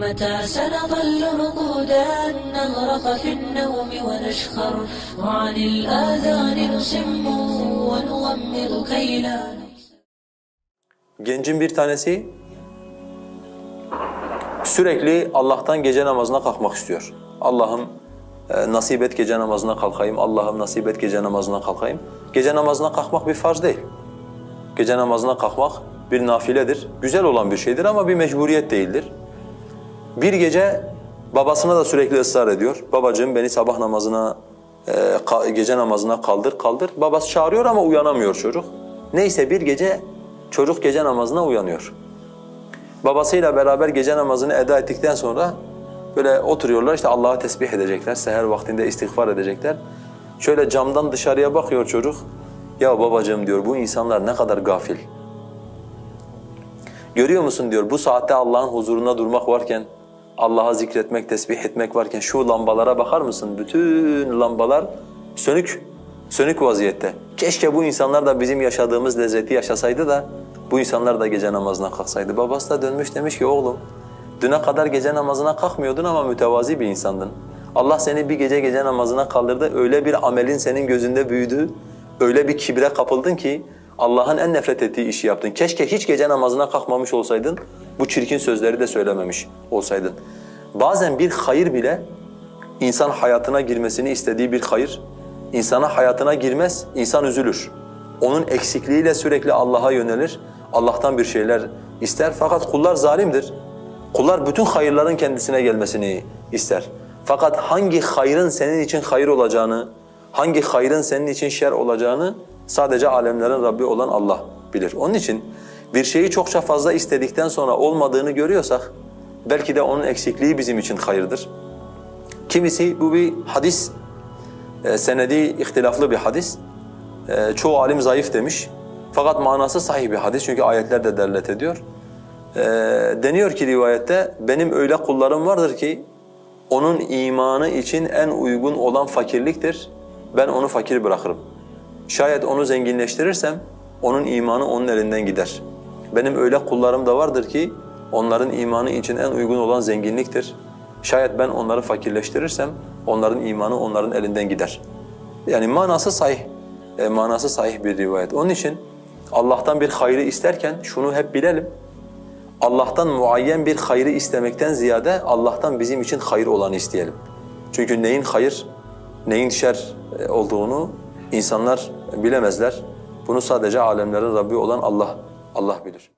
لمتى سنظل رقودا نغرق في النوم ونشخر وعن الآذان نصم ونغمض كي لا نحسن Gencin bir tanesi sürekli Allah'tan gece namazına kalkmak istiyor. Allah'ım e, nasip et gece namazına kalkayım, Allah'ım nasip et gece namazına kalkayım. Gece namazına kalkmak bir farz değil. Gece namazına kalkmak bir nafiledir, güzel olan bir şeydir ama bir mecburiyet değildir. Bir gece babasına da sürekli ısrar ediyor. Babacığım beni sabah namazına, e, gece namazına kaldır, kaldır. Babası çağırıyor ama uyanamıyor çocuk. Neyse bir gece çocuk gece namazına uyanıyor. Babasıyla beraber gece namazını eda ettikten sonra böyle oturuyorlar işte Allah'a tesbih edecekler, seher vaktinde istiğfar edecekler. Şöyle camdan dışarıya bakıyor çocuk. Ya babacığım diyor bu insanlar ne kadar gafil. Görüyor musun diyor bu saatte Allah'ın huzurunda durmak varken, Allah'a zikretmek, tesbih etmek varken şu lambalara bakar mısın? Bütün lambalar sönük, sönük vaziyette. Keşke bu insanlar da bizim yaşadığımız lezzeti yaşasaydı da bu insanlar da gece namazına kalksaydı. Babası da dönmüş demiş ki oğlum düne kadar gece namazına kalkmıyordun ama mütevazi bir insandın. Allah seni bir gece gece namazına kaldırdı. Öyle bir amelin senin gözünde büyüdü. Öyle bir kibre kapıldın ki Allah'ın en nefret ettiği işi yaptın. Keşke hiç gece namazına kalkmamış olsaydın. Bu çirkin sözleri de söylememiş olsaydın. Bazen bir hayır bile insan hayatına girmesini istediği bir hayır, insana hayatına girmez, insan üzülür. Onun eksikliğiyle sürekli Allah'a yönelir, Allah'tan bir şeyler ister. Fakat kullar zalimdir. Kullar bütün hayırların kendisine gelmesini ister. Fakat hangi hayrın senin için hayır olacağını, hangi hayrın senin için şer olacağını sadece alemlerin Rabbi olan Allah bilir. Onun için bir şeyi çokça fazla istedikten sonra olmadığını görüyorsak belki de onun eksikliği bizim için hayırdır. Kimisi bu bir hadis, e, senedi ihtilaflı bir hadis. E, çoğu alim zayıf demiş. Fakat manası sahih bir hadis çünkü ayetler de delalet ediyor. E, deniyor ki rivayette benim öyle kullarım vardır ki onun imanı için en uygun olan fakirliktir. Ben onu fakir bırakırım. Şayet onu zenginleştirirsem onun imanı onun elinden gider. Benim öyle kullarım da vardır ki onların imanı için en uygun olan zenginliktir. Şayet ben onları fakirleştirirsem onların imanı onların elinden gider. Yani manası sahih, e, manası sahih bir rivayet. Onun için Allah'tan bir hayrı isterken şunu hep bilelim. Allah'tan muayyen bir hayrı istemekten ziyade Allah'tan bizim için hayır olanı isteyelim. Çünkü neyin hayır, neyin şer e, olduğunu insanlar bilemezler. Bunu sadece alemlerin Rabbi olan Allah Allah bilir.